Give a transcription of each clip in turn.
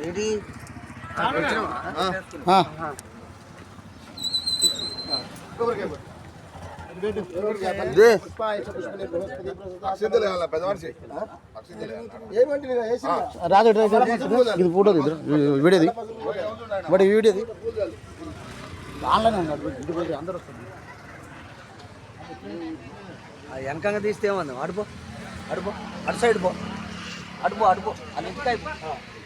ఇది ఫోటోది వీడియోది but వీడియోది online ఉన్నాడు ఇంటికి పోయి అందరూ వస్తారు వెనకంగా తీస్తే ఏమన్నా అడుపో అడుపో అటు సైడ్ పో అడుపో అడుపో అది ఇంటికాయ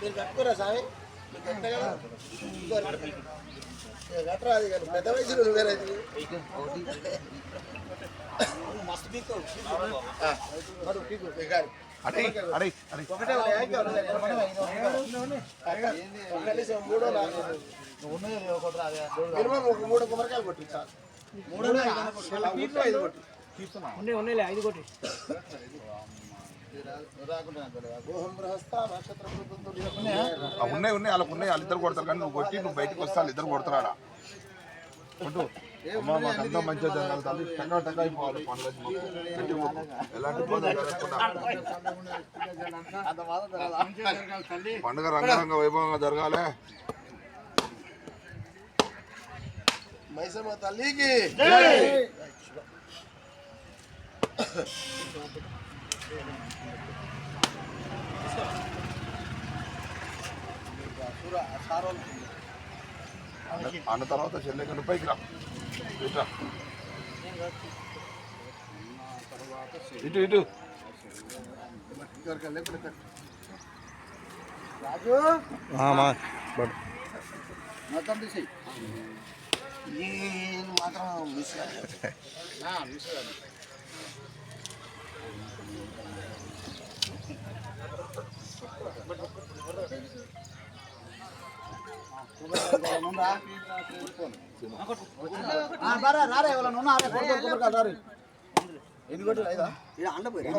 మీరు కట్టుకోరా సామి కట్టరా అది కానీ పెద్ద వయసులో నువ్వు వేరే మస్తు పీకో మరి పీకో కానీ ఒకటే ఉన్నాయి, ఉన్నాయి. మూడో కొబ్బరికాయలు కొట్టి చాలు. మూడో ఐదు కొట్టి. ఉన్నాయి ఉన్నాయి. వాళ్ళకు ఉన్నాయి. వాళ్ళిద్దరు కొడతారు. కానీ నువ్వు కొట్టి నువ్వు బయటకు వస్తే వాళ్ళిద్దరు కొడతారు కొట్టు. అమ్మా మాకంతా మంచిగా జరగాలి తల్లి టంగా టంగా అయిపోవాలి పండుగ గట్టి మొక్కు. ఎలాంటి ఇబ్బంది జరగకుండా పండుగ రంగరంగ వైభవంగా జరగాలి మైసమ్మ తల్లికి అన్న- అన్న తర్వాత చెల్లెకను పైకి రా. ఇటు. ఇటు రాజు. మొత్తం తీసి మాత్రం మిస్ రారా ఎవరన్నా ఉన్నారా ఎన్ని కొట్టు ఐదా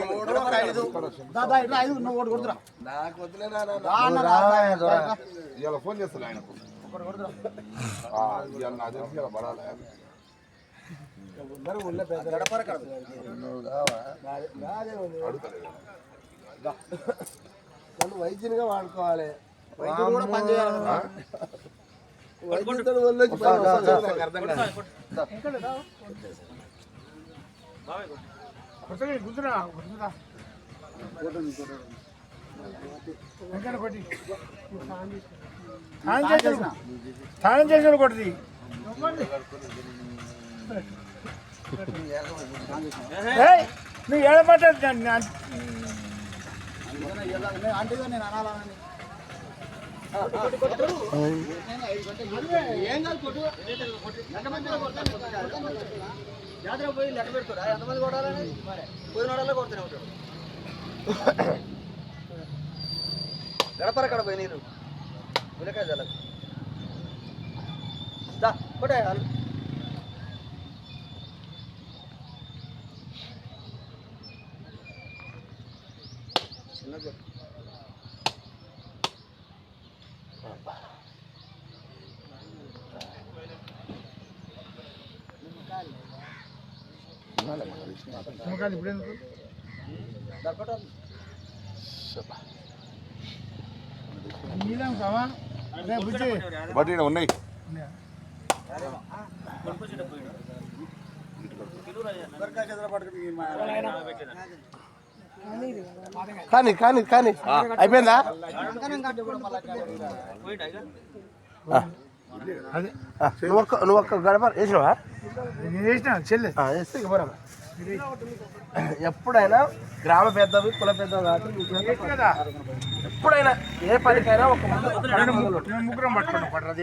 మూడు ఐదు దాదా ఇట్లా ఐదు నువ్వు ఒకటి కొడుతురా నాకు వద్దులే ఇవాళ ఫోన్ చేస్తాను ఆయనకు ఆ, ఇవాళ నా తెలిసి ఇవాళ పడాలి అడుగుతలేదు నన్ను వైద్యునిగా వాడుకోవాలి వైద్యుడు కూడా పనిచేయాలి స్నానం చేసిన. కొట్టది నువ్వు ఏడబట్ట అంటే నేను అనాలని. ఏం కాదు కొట్టు ఎంతమంది జాతర పోయి లెక్క పెడుతురా ఎంతమంది కొట్టాలని పోయిన వాడల్లో కొడుతూనే ఉంటాడు గడపర కడ పోయి నీరు ఉలకాయ జల కొట్టే చిన్న ఇప్పుడు ఎందుకు? బట్ ఇక్కడ ఉన్నాయి. కానీ కానీ కానీ. అయిపోయిందా? నువ్వు ఒక్క నువ్వు ఒక్క గడప వేసినావా? వేసిన చెల్లి. వేస్తే పోరా ఎప్పుడైనా గ్రామ పెద్దవి కుల పెద్దవి కాబట్టి ఎప్పుడైనా ఏ పనికైనా ఒక ముగ్గురం పట్టుకున్నాం పడరు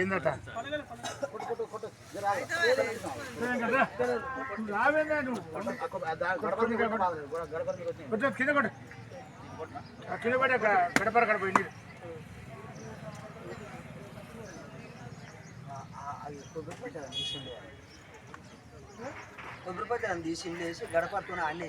కొంచెం కింద కొట్టు కింద గడపర గడప ఇండి కొబ్బరిపచ్చని తీసి వేసి గడపడుతున్న అన్నీ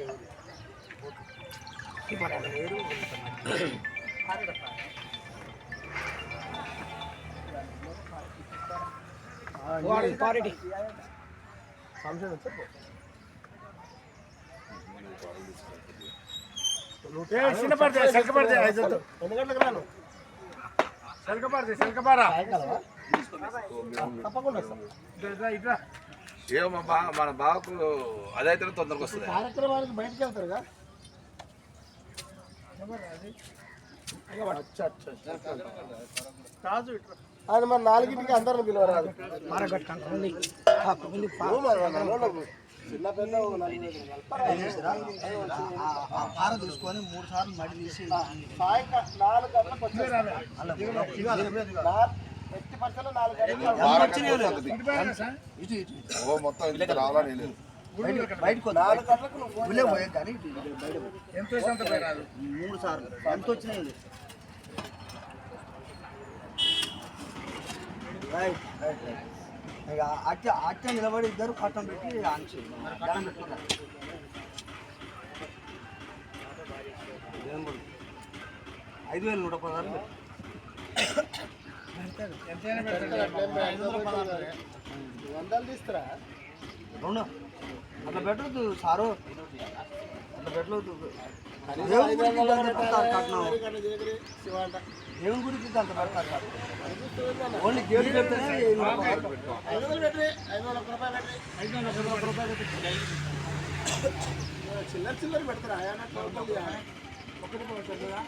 చిన్న పడితే సెల్క పడితే ఐదు ఎన్ని గంటలకు రాను. సెల్క పడితే సెల్క పారా? సాయంకాలమా? తప్పకుండా ఇట్లా ఏమో మా బా మన బావకు అదైతే తొందరగా వస్తుంది కార్యక్రమానికి బయటకు వెళ్తారుగా అచ్చా. ఆయన మరి నాలుగింటికి అందరిని పిలవరాదు. పార చూసుకొని మూడు సార్లు మడి తీసి సాయంకాలం నాలుగు గంటలకు వచ్చేస్తారు. మొత్తం ఇంటికి రావాలని లేదు బయటకు వద్దు. నాలుగు గంటలకు నువ్వు ఫోన్ ఊళ్ళో పోయే కానీ ఇటు ఇటు బయట పో. ఎంత వేసినంత పోయి రాదు మూడు సార్లు. ఎంత వచ్చినాయి? Right right right. ఇక అట్ట అట్ట నిలబడి ఇద్దరు పట్టం పెట్టి గుడి. ఐదు వేలు నూట పదహారు పెట్టు. ఎంతైనా పెడతాడు ఐదు వందలు తీసుకురా అవునా అట్లా పెట్టవద్దు సారు అట్లా పెట్టలేదు దేవుని గురించి అంత పెడతారు? కట్నం దేవుని పెడతారు ఓన్లీ దేవుడి పెడితేనే ఐదు వందలు పెట్టి ఐదు వందల పెట్టి ఐదు వందల రూపాయలు పెట్టి చిల్లర చిల్లర పెడతారా ఒకటి పోతుందా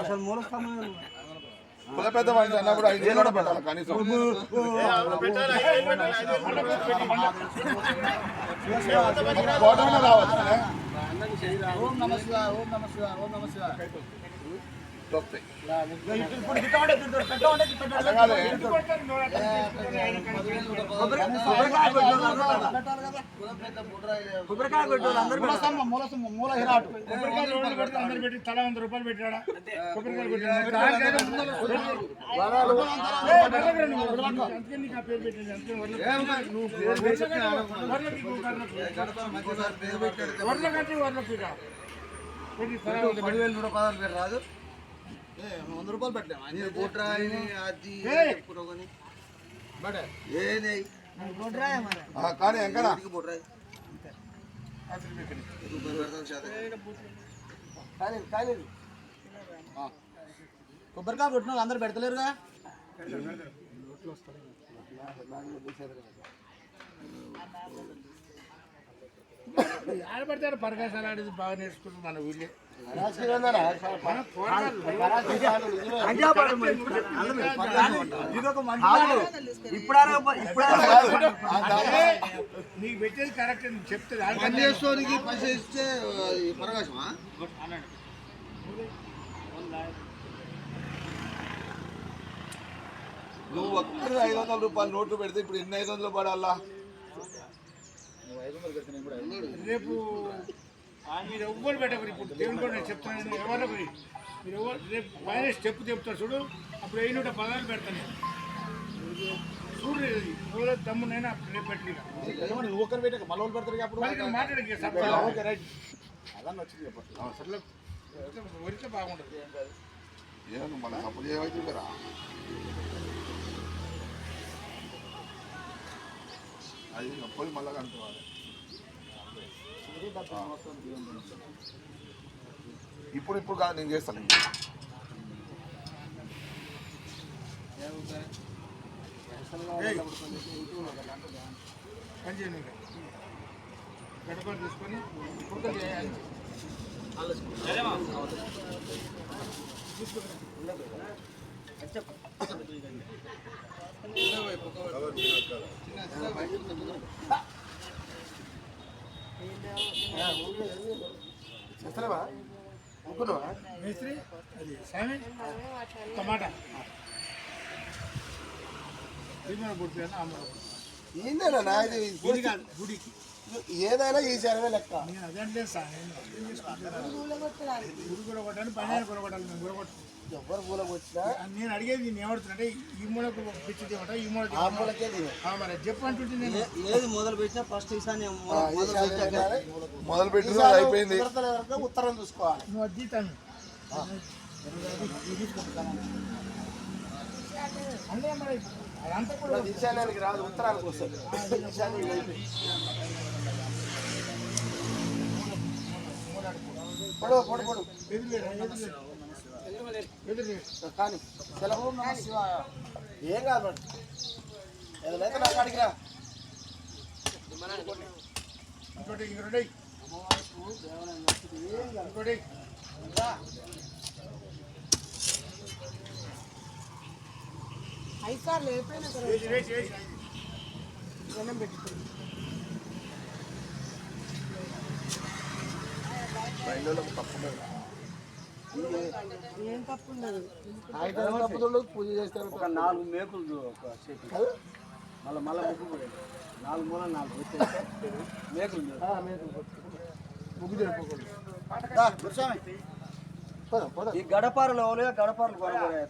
అసలు మూల స్తంభం పెద్ద పెద్ద మనిషి అన్నప్పుడు ఐదు వేలు కూడా పెట్టాలి. కనీసం ఫోటో రావచ్చు ఓం నమ ఓం నమ ఓం నమ కొబ్బరికాయ మూల హిరాటు. కొబ్బరికాయ రోడ్లు పెడితే అందరు పెట్టి తల వంద రూపాయలు పెట్టాడా కొబ్బరికాయలు పెట్టాడా. అందుకే నీకు ఆ పేరు. పదివేలు నూట పదహారు పేరు రాదు వంద రూపాయలు పెట్టలేము. అన్ని బొట్రాయి అది. పురోగని ఏది ఆ, కానీ కానీ కానీ కొబ్బరికాయ కొట్టిన అందరు పెడతలేరుగా? ఆడపడితే ఆడ పరకాశాలు ఆడేది బాగా నేర్చుకుంటాం మన ఊళ్ళే. నీకు పెట్టేది కరెక్ట్ నీకు చెప్తే దానికన్నా కన్యాశ్వరికి పైసా ఇస్తే పరకాశమా నువ్వు ఒక్కరి ఐదు వందల రూపాయలు నోట్లు పెడితే ఇప్పుడు ఎన్ని ఐదు వందలు పడాలా రేపు మీరు ఎవ్వరు పెట్టకరు ఇప్పుడు దేవుని కూడా నేను చెప్తాను ఎవరు మీరు ఎవరు రేపు పైన స్టెప్ చెప్తారు చూడు అప్పుడు వెయ్యి నూట పదాలు పెడతాను నేను. చూడు ఇది ఎవరో తమ్మునైనా రేపు పెట్టి నువ్వు ఒక్కరు పెట్టే మళ్ళీ వాళ్ళు పెడతారు అప్పుడు మరి మాట్లాడకి ఓకే రైట్. అదన్న వచ్చింది చెప్పండి అసలు వరికే బాగుంటుంది ఏమన్నా మన సపోర్ట్ చేయవైతుందరా అది నొప్పి మళ్ళా కనుక్కోవాలి. ఇప్పుడు ఇప్పుడు కాదు నేను చేస్తాను గడపలు తీసుకొని ఇప్పుడు చేయాలి. చెప్పండి చేస్తలేవా అనుకున్నావా మేస్త్రి అది సామి టమాటా భీమన గుడి అమ్మ ఏందేనా ఇది గుడి కాదు గుడికి ఏదైనా ఈ శరవే లెక్క. అదంటే ఎవరు పూలకు వచ్చినా నేను అడిగేది నేను ఏమడుతున్నా ఈ మూలకు పిచ్చి తీయమంటా ఈ మూలకి ఆ దిగు. మరి చెప్పు అంటుంటే నేను ఏది మొదలు పెట్టినా ఫస్ట్ ఈసారి ఆ, ఈ శరవే మొదలు పెట్టిన అయిపోయింది. ఉత్తరం చూసుకోవాలి. నువ్వు అది తీతాను. అన్నీ మరి? అదంతా కూడా ఈశాన్యానికి రాదు ఉత్తరానికి వస్తుంది. ఈశాన్యం పొడు పొడు పొడు. కానీ సెలవు ఏం కాదు మరి ఏదైతే నాకు అడిగిరా. ఇంకోటి ఇంకోటి. ఇంకోటి వేసి వేసి వేసి అయితే పూజ చేస్తారు. ఒక నాలుగు మేకులు ఒక చేతి. కాదు? మళ్ళీ మళ్ళీ ముగ్గు కూడా. నాలుగు మూల నాలుగు మేకులు మేకులు. ముగ్గు ఈ గడపారలు ఎవరు గడపారలు కొనబోయే